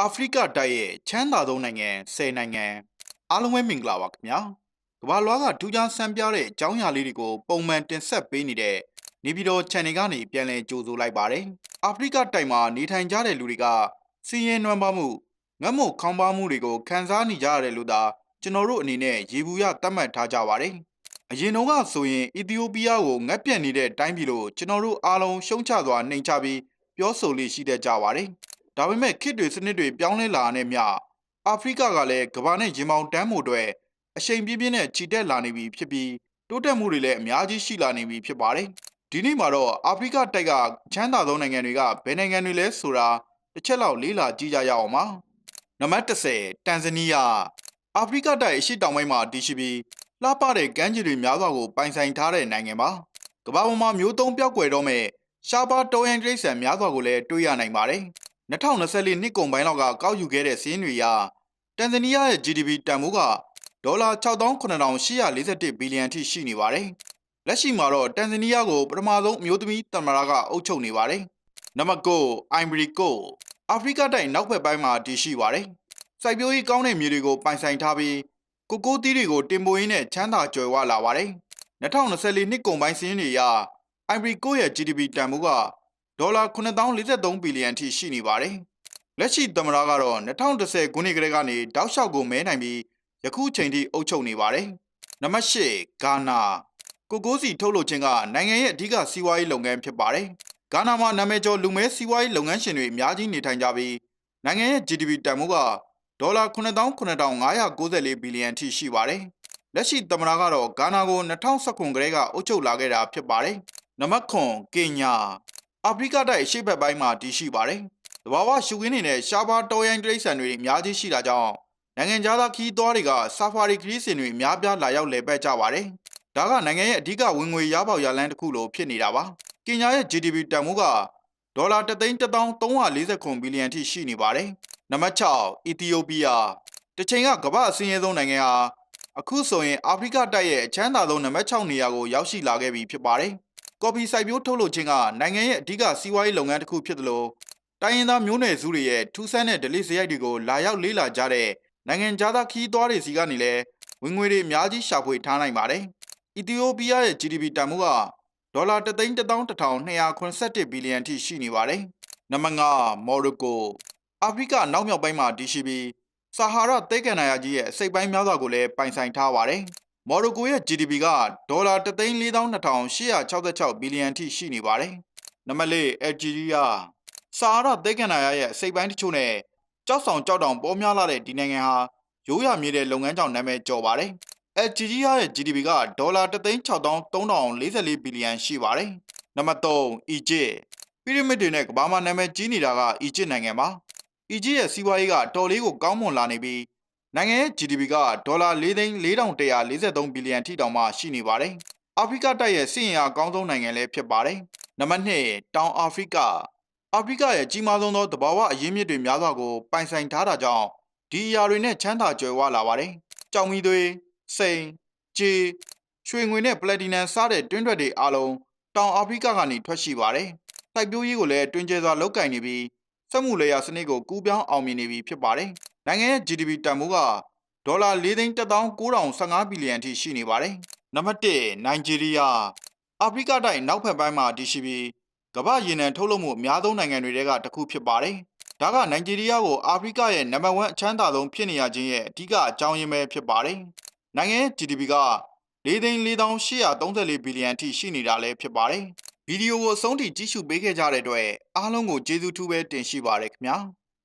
အာဖရိကတိုက်ရဲ့ချမ်းသာဆုံးနိုင်ငံ10နိုင်ငံအားလုံးပဲမင်္ဂလာပါခင်ဗျာကမ္ဘာလွှားကထူးခြားဆန်းပြတဲ့အကြောင်းအရာလေးတွေကိုပုံမှန်တင်ဆက်ပေးနေတဲ့နေပြည်တော် channel ကနေပြန်လည်ကြိုဆိုလိုက်ပါတယ်အာဖရိကတိုက်မှာနေထိုင်ကြတဲ့လူတွေကစီးရင်နွမ်းပါမှုငတ်မုတ်ခေါင်းပါမှုတွေကိုခံစားနေကြရတယ်လို့သာကျွန်တော်တို့အနေနဲ့ရေဘူးရသတ်မှတ်ထားကြပါတယ်အရင်တုန်းကဆိုရင်အီသီယိုးပီးယားကိုငတ်ပြတ်နေတဲ့တိုင်းပြည်လို့ကျွန်တော်တို့အားလုံးရှုံးချစွာနှိမ်ချပြီးပြောဆိုလေးရှိတတ်ကြပါတယ်။ ဒါပေမဲ့ခေတ်တွေစနစ်တွေပြောင်းလဲလာတဲ့မြအာဖရိကကလည်းကမ္ဘာနဲ့ရင်ပေါင်တန်းမှုတွေအရှိန်ပြင်းပြင်းနဲ့ခြိတက်လာနေပြီဖြစ်ပြီးတိုးတက်မှုတွေလည်းအများကြီးရှိလာနေပြီဖြစ်ပါတယ်။ဒီနေ့မှာတော့အာဖရိကတိုက်ကချမ်းသာဆုံးနိုင်ငံတွေကဘယ်နိုင်ငံတွေလဲဆိုတာတစ်ချက်လောက်လေးလာကြည့်ကြရအောင်ပါ။နံပါတ်30တန်ဇနီးယားအာဖရိကတိုက်အရှိတောင်ပိုင်းမှာတည်ရှိပြီးလှပတဲ့ကမ်းခြေတွေများစွာကိုပိုင်ဆိုင်ထားတဲ့နိုင်ငံပါ။ကမ္ဘာပေါ်မှာမျိုးသုံးပြောက်ွယ်တော့မဲ့ရှားပါတော်ရန်တိရစ္ဆာန်များစွာကိုလည်းတွေ့ရနိုင်ပါတယ်။ 2024နှစ်ကုန်ပိုင်းလောက်ကကောက်ယူခဲ့တဲ့စည်းရင်းတွေအရတန်ဇနီးယားရဲ့ GDP တန်ဖိုးကဒေါ်လာ6,841ဘီလီယံထိရှိနေပါတယ်။လက်ရှိမှာတော့တန်ဇနီးယားကိုပထမဆုံးအမျိုးသမီးသမ္မတကအုပ်ချုပ်နေပါတယ်။နံပါတ်9 Ivory Coast အာဖရိကတိုက်နောက်ဘက်ပိုင်းမှာတည်ရှိပါတယ်။စိုက်ပျိုးရေးကောင်းတဲ့မြေတွေကိုပိုင်ဆိုင်ထားပြီးကိုကိုသီးတွေကိုတင်ပို့ရင်းနဲ့ချမ်းသာကြွယ်ဝလာပါတယ်။2024နှစ်ကုန်ပိုင်းစင်းတွေအရ Ivory Coast ရဲ့ GDP တန်ဖိုးက ဒေါ်လာ9043ဘီလီယံထိရှိနေပါတယ်။လက်ရှိသမ္မတကတော့2010ခုနှစ်ကလေးကနေတောက်လျှောက်ကိုမဲနိုင်ပြီးယခုချိန်ထိအုပ်ချုပ်နေပါတယ်။နံပါတ်၈ဂါနာကိုကိုစီထုတ်လုပ်ခြင်းကနိုင်ငံရဲ့အဓိကစီးပွားရေးလုပ်ငန်းဖြစ်ပါတယ်။ဂါနာမှာနာမည်ကျော်လူမဲစီးပွားရေးလုပ်ငန်းရှင်တွေအများကြီးနေထိုင်ကြပြီးနိုင်ငံရဲ့ GDP တန်ဖိုးကဒေါ်လာ99,594ဘီလီယံထိရှိပါတယ်။လက်ရှိသမ္မတကတော့ဂါနာကို2019ကတည်းကအုပ်ချုပ်လာခဲ့တာဖြစ်ပါတယ်။နံပါတ်9ကင်ညာ အာဖရိကတိုက်အရှေ့ဘက်ပိုင်းမှာတည်ရှိပါတယ်။တဘာဝရှုခင်းနေတဲ့ရှားပါတော်ရိုင်းတိရစ္ဆာန်တွေအများကြီးရှိတာကြောင့်နိုင်ငံခြားသားခီးသွားတွေကဆာဖာရီခရီးစဉ်တွေအများပြားလာရောက်လည်ပတ်ကြပါတယ်။ဒါကနိုင်ငံရဲ့အဓိကဝင်ငွေရပေါက်ရလန်းတစ်ခုလိုဖြစ်နေတာပါ။ကင်ညာရဲ့ GDP တန်ဖိုးကဒေါ်လာ3,349ဘီလီယံထိရှိနေပါတယ်။နံပါတ်6အီသီယိုးပီးယားတစ်ချိန်ကကမ္ဘာအစင်းရဲဆုံးနိုင်ငံဟာအခုဆိုရင်အာဖရိကတိုက်ရဲ့အချမ်းသာဆုံးနံပါတ်6နေရာကိုရောက်ရှိလာခဲ့ပြီဖြစ်ပါတယ်။ ကော်ဖီစိုက်ပျိုးထုတ်လုပ်ခြင်းကနိုင်ငံရဲ့အဓိကစီးပွားရေးလုပ်ငန်းတစ်ခုဖြစ်တယ်လို့တိုင်းရင်းသားမျိုးနွယ်စုတွေရဲ့ထူးဆန်းတဲ့ဒလိစရိုက်တွေကိုလာရောက်လေ့လာကြတဲ့နိုင်ငံခြားသားခီးသွားတွေစီကနေလည်းဝင်ငွေတွေအများကြီးရှာဖွေထားနိုင်ပါတယ်။အီသီယိုးပီးယားရဲ့ GDP တန်ဖိုးကဒေါ်လာ3,182ဘီလီယံထိရှိနေပါတယ်။နံပါတ်5မော်ရိုကိုအာဖရိကနောက်မြောက်ပိုင်းမှာတည်ရှိပြီးဆာဟာရသဲကန်နာယာကြီးရဲ့အစိပ်ပိုင်းများစွာကိုလည်းပိုင်ဆိုင်ထားပါတယ်။ မော်ရိုကိုရဲ့ GDP ကဒေါ်လာ3,42,866ဘီလီယံထိရှိနေပါတယ်။နံပါတ်4အယ်ဂျီးရီးယားဆာဟာရသဲကန်နာယာရဲ့အစိပ်ပိုင်းတချို့နဲ့ကြောက်ဆောင်ကြောက်တောင်ပေါ်များလာတဲ့ဒီနိုင်ငံဟာရိုးရမြေတဲ့လုပ်ငန်းကြောင့်နာမည်ကျော်ပါတယ်။ LGG ရဲ့ GDP ကဒေါ်လာ3,634ဘီလီယံရှိပါတယ်။နံပါတ်3အီဂျစ်ပီရမစ်တွေနဲ့ကမ္ဘာမှာနာမည်ကြီးနေတာကအီဂျစ်နိုင်ငံပါ။အီဂျစ်ရဲ့စီးပွားရေးကတော်လေးကိုကောင်းမွန်လာနေပြီး နိုင်ငံရဲ့ GDP ကဒေါ်လာ4,4143ဘီလီယံထိတောင်မှရှိနေပါတယ်။အာဖရိကတိုက်ရဲ့စီးရင်အားအကောင်းဆုံးနိုင်ငံလည်းဖြစ်ပါတယ်။နံပါတ်2တောင်အာဖရိကအာဖရိကရဲ့ကြီးမားဆုံးသောတဘာဝအရင်းမြစ်တွေများစွာကိုပိုင်ဆိုင်ထားတာကြောင့်ဒီအရာတွေနဲ့ချမ်းသာကြွယ်ဝလာပါတယ်။ကြောင်မီသွေး၊စိန်၊ကြေ၊ရွှေငွေနဲ့ပလက်တီနမ်စားတဲ့တွင်းထွက်တွေအလုံးတောင်အာဖရိကကနေထွက်ရှိပါတယ်။စိုက်ပျိုးရေးကိုလည်းတွင်ကျဲစွာလုပ်ကင်နေပြီးစက်မှုလယ်ယာစနစ်ကိုကူးပြောင်းအောင်မြင်နေပြီဖြစ်ပါတယ်။ နိုင်ငံရဲ့ GDP တန်ဖိုးကဒေါ်လာ4,19015ဘီလီယံထိရှိနေပါတယ်။နံပါတ်1နိုင်ဂျီးရီးယားအာဖရိကတိုက်နောက်ဘက်ပိုင်းမှာတည်ရှိပြီးကမ္ဘာရေနံထုတ်လုပ်မှုအများဆုံးနိုင်ငံတွေကတစ်ခုဖြစ်ပါတယ်။ဒါကနိုင်ဂျီးရီးယားကိုအာဖရိကရဲ့နံပါတ်1အချမ်းသာဆုံးဖြစ်နေရခြင်းရဲ့အဓိကအကြောင်းရင်းပဲဖြစ်ပါတယ်။နိုင်ငံရဲ့ GDP က4,4834ဘီလီယံထိရှိနေတာလည်းဖြစ်ပါတယ်။ဗီဒီယိုကိုအဆုံးထိကြည့်ရှုပေးခဲ့ကြတဲ့အတွက်အားလုံးကိုကျေးဇူးထူးပဲတင်ရှိပါရခင်ဗျာ။